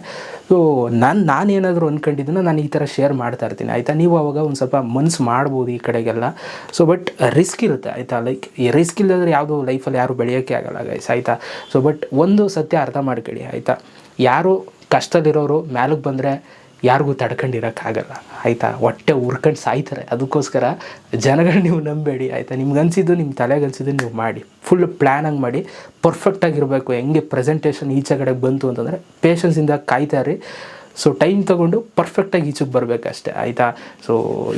ಸೊ ನಾನು, ನಾನೇನಾದರೂ ಅಂದ್ಕೊಂಡಿದ್ದನ್ನು ನಾನು ಈ ಥರ ಶೇರ್ ಮಾಡ್ತಾ ಇರ್ತೀನಿ, ಆಯಿತಾ? ನೀವು ಅವಾಗ ಒಂದು ಸ್ವಲ್ಪ ಮನ್ಸು ಮಾಡ್ಬೋದು ಈ ಕಡೆಗೆಲ್ಲ. ಸೊ ಬಟ್ ರಿಸ್ಕ್ ಇರುತ್ತೆ, ಆಯಿತಾ? ಲೈಕ್ ರಿಸ್ಕ್ ಇಲ್ಲದ್ರೆ ಯಾವುದೋ ಲೈಫಲ್ಲಿ ಯಾರು ಬೆಳೆಯೋಕ್ಕೆ ಆಗಲ್ಲ ಗೈಸ್ ಆಯಿತಾ? ಸೊ ಬಟ್ ಒಂದು ಸತ್ಯ ಅರ್ಥ ಮಾಡ್ಕೊಳ್ಳಿ, ಆಯಿತಾ? ಯಾರು ಕಷ್ಟದಲ್ಲಿರೋರು ಮ್ಯಾಲಕ್ಕೆ ಬಂದರೆ ಯಾರಿಗೂ ತಡ್ಕೊಂಡಿರೋಕ್ಕಾಗಲ್ಲ. ಆಯಿತಾ? ಹೊಟ್ಟೆ ಉರ್ಕೊಂಡು ಸಾಯ್ತಾರೆ. ಅದಕ್ಕೋಸ್ಕರ ಜನಗಳು ನೀವು ನಂಬೇಡಿ, ಆಯಿತಾ? ನಿಮ್ಗೆ ಅನ್ಸಿದ್ದು ನಿಮ್ಮ ತಲೆಗೆ ಅನ್ಸಿದ್ದು ನೀವು ಮಾಡಿ. ಫುಲ್ ಪ್ಲ್ಯಾನಾಗಿ ಮಾಡಿ. ಪರ್ಫೆಕ್ಟಾಗಿರಬೇಕು ಹೆಂಗೆ ಪ್ರೆಸೆಂಟೇಷನ್ ಈಚೆ ಕಡೆಗೆ ಬಂತು ಅಂತಂದರೆ ಪೇಷನ್ಸಿಂದ ಕಾಯ್ತಾ ಇರಿ ಸೊ ಟೈಮ್ ತೊಗೊಂಡು ಪರ್ಫೆಕ್ಟಾಗಿ ಈಚೆಗೆ ಬರಬೇಕಷ್ಟೆ, ಆಯಿತಾ? ಸೊ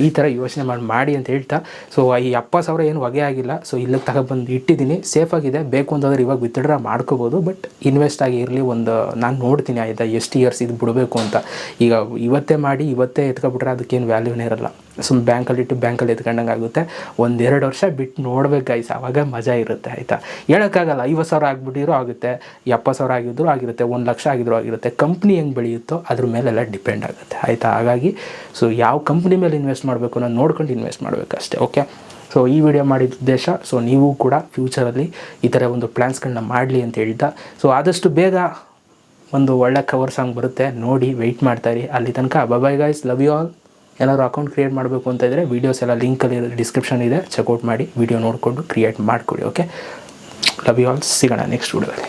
ಈ ಥರ ಯೋಚನೆ ಮಾಡಿ ಮಾಡಿ ಅಂತ ಹೇಳ್ತಾ ಸೊ ಈ ಅಪ್ಪ ಸಾವಿರ ಏನು ಹೊಗೆ ಆಗಿಲ್ಲ. ಸೊ ಇಲ್ಲಿಗೆ ತಗೊಬಂದು ಇಟ್ಟಿದ್ದೀನಿ. ಸೇಫಾಗಿದೆ ಬೇಕು ಅಂತಂದ್ರೆ ಇವಾಗ ವಿತ್ಡ್ರಾ ಮಾಡ್ಕೋಬೋದು ಬಟ್ ಇನ್ವೆಸ್ಟ್ ಆಗಿ ಇರಲಿ ಒಂದು, ನಾನು ನೋಡ್ತೀನಿ, ಆಯಿತಾ? ಎಷ್ಟು ಇಯರ್ಸ್ ಇದು ಬಿಡಬೇಕು ಅಂತ. ಈಗ ಇವತ್ತೇ ಮಾಡಿ, ಇವತ್ತೇ ಎತ್ಕೊಬಿಟ್ರೆ ಅದಕ್ಕೇನು ವ್ಯಾಲ್ಯೂನೇ ಇರಲ್ಲ. ಸುಮ್ಮನೆ ಬ್ಯಾಂಕಲ್ಲಿ ಇಟ್ಟು ಬ್ಯಾಂಕಲ್ಲಿ ಎತ್ಕೊಂಡಂಗೆ ಆಗುತ್ತೆ. ಒಂದೆರಡು ವರ್ಷ ಬಿಟ್ಟು ನೋಡ್ಬೇಕು ಗೈಸ್ ಆವಾಗ ಮಜಾ ಇರುತ್ತೆ, ಆಯಿತಾ? ಹೇಳೋಕ್ಕಾಗಲ್ಲ, ಐವತ್ತು ಸಾವಿರ ಆಗಿಬಿಟ್ಟಿರೋ ಆಗುತ್ತೆ. ಎಪ್ಪತ್ತು ಸಾವಿರ ಆಗಿದ್ರು ಆಗಿರುತ್ತೆ. ಒಂದು ಲಕ್ಷ ಆಗಿದ್ರು ಆಗಿರುತ್ತೆ. ಕಂಪ್ನಿ ಹೆಂಗೆ ಬೆಳೆಯುತ್ತೋ, ಅದ್ರ ಮೇಲೆಲ್ಲ ಡಿಪೆಂಡ್ ಆಗುತ್ತೆ. ಆಯಿತಾ? ಹಾಗಾಗಿ ಸೊ ಯಾವ ಕಂಪ್ನಿ ಮೇಲೆ ಇನ್ವೆಸ್ಟ್ ಮಾಡಬೇಕು ಅನ್ನೋದು ನೋಡ್ಕೊಂಡು ಇನ್ವೆಸ್ಟ್ ಮಾಡಬೇಕು ಅಷ್ಟೇ ಓಕೆ ಸೊ ಈ ವಿಡಿಯೋ ಮಾಡಿದ ಉದ್ದೇಶ ಸೊ ನೀವು ಕೂಡ ಫ್ಯೂಚರಲ್ಲಿ ಈ ಥರ ಒಂದು ಪ್ಲ್ಯಾನ್ಸ್ಗಳನ್ನ ಮಾಡಲಿ ಅಂತ ಹೇಳ್ತಾ ಸೊ ಆದಷ್ಟು ಬೇಗ ಒಂದು ಒಳ್ಳೆ ಕವರ್ ಸಾಂಗ್ ಬರುತ್ತೆ. ನೋಡಿ ವೆಯ್ಟ್ ಮಾಡ್ತಾಯಿರಿ ಅಲ್ಲಿ ತನಕ bye bye guys love you all ಏನಾದ್ರು ಅಕೌಂಟ್ ಕ್ರಿಯೇಟ್ ಮಾಡಬೇಕು ಅಂತ ಇದ್ದರೆ ವೀಡಿಯೋಸ್ ಎಲ್ಲ ಲಿಂಕಲ್ಲಿ ಡಿಸ್ಕ್ರಿಪ್ಷನ್ ಇದೆ. ಚೆಕ್ಔಟ್ ಮಾಡಿ ವಿಡಿಯೋ ನೋಡಿಕೊಂಡು ಕ್ರಿಯೇಟ್ ಮಾಡಿಕೊಡಿ ಓಕೆ ಲವ್ ಯು ಆಲ್ ಸಿಗೋಣ ನೆಕ್ಸ್ಟ್ ವಿಡಿಯೋದಲ್ಲಿ